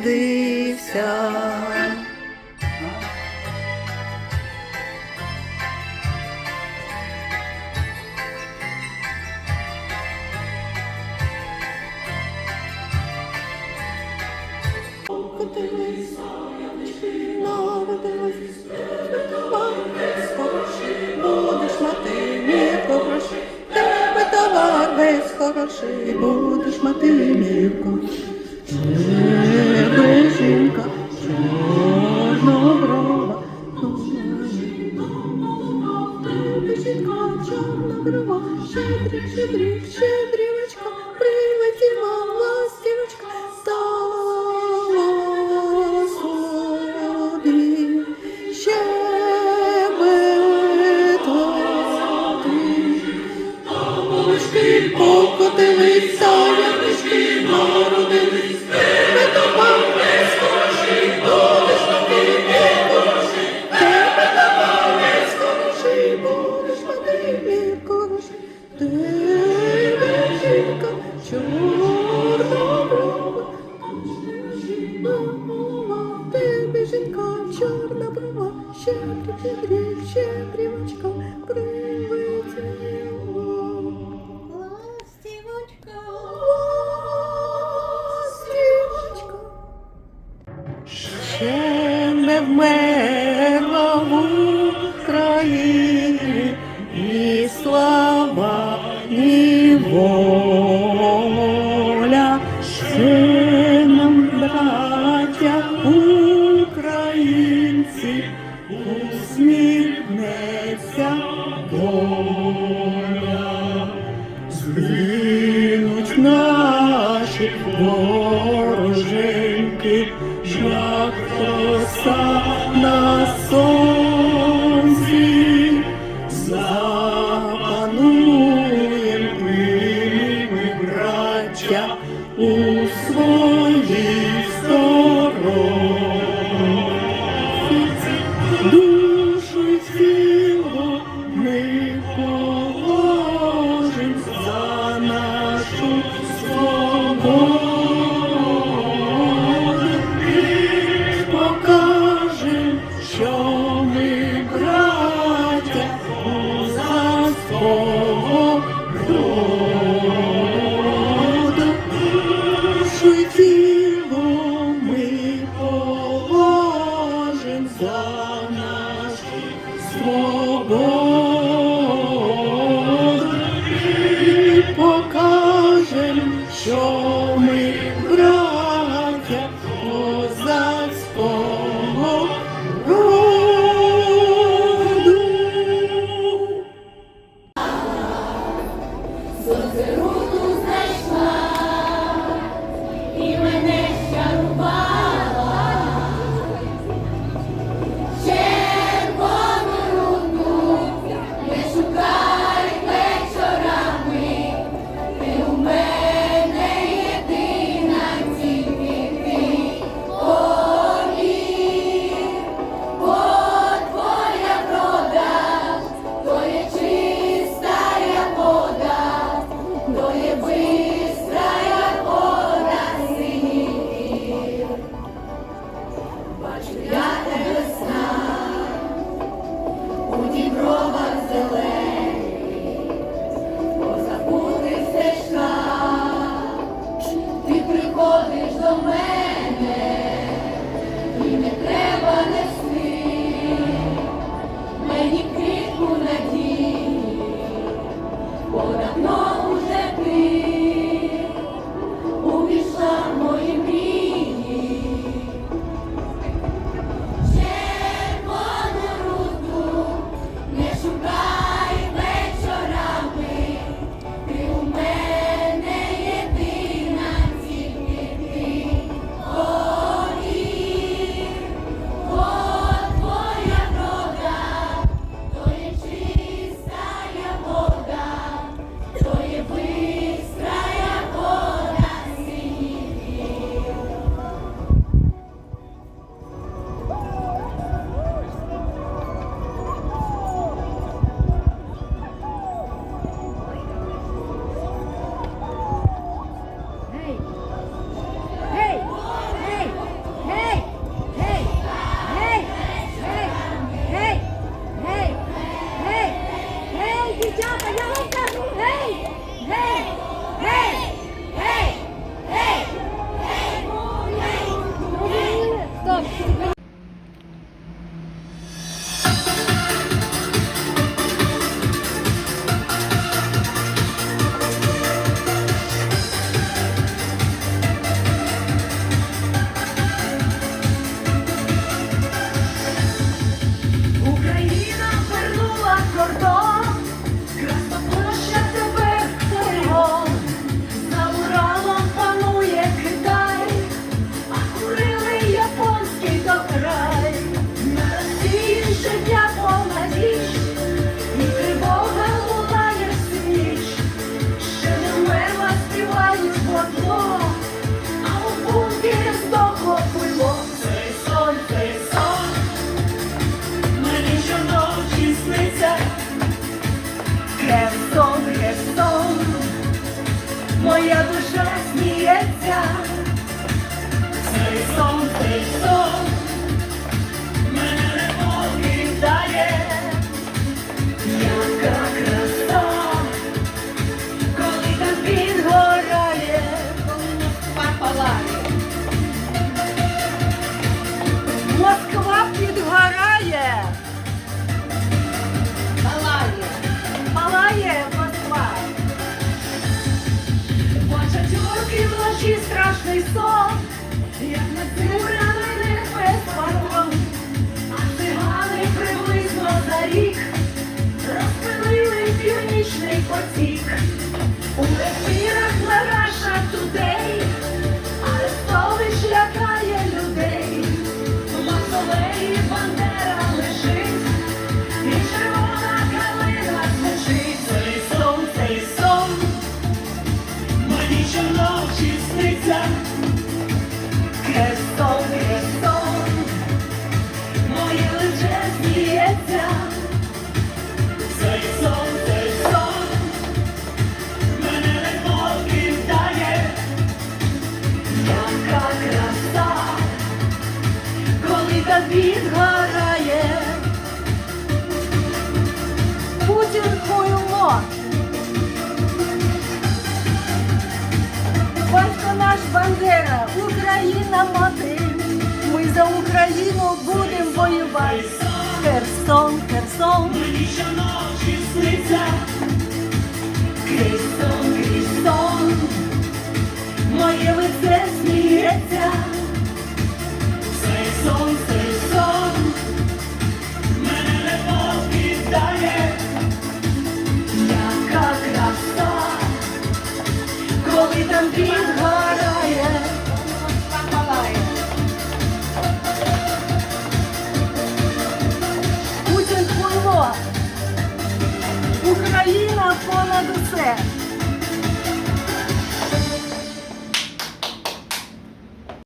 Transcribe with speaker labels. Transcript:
Speaker 1: народився. Хороший будеш мати мірко. Тебе товар весь хороший будеш мати мірку. дітка, чорна крива, щедрі, щедрі, щедрівочка, прилетіла ластівочка, стала собі щебетати.
Speaker 2: Та молочки покотились. away. Krishna Krishna Sure. сонце. Україна мати, ми за Україну будемо воювати. Херсон, Херсон, мені щоночі сниться.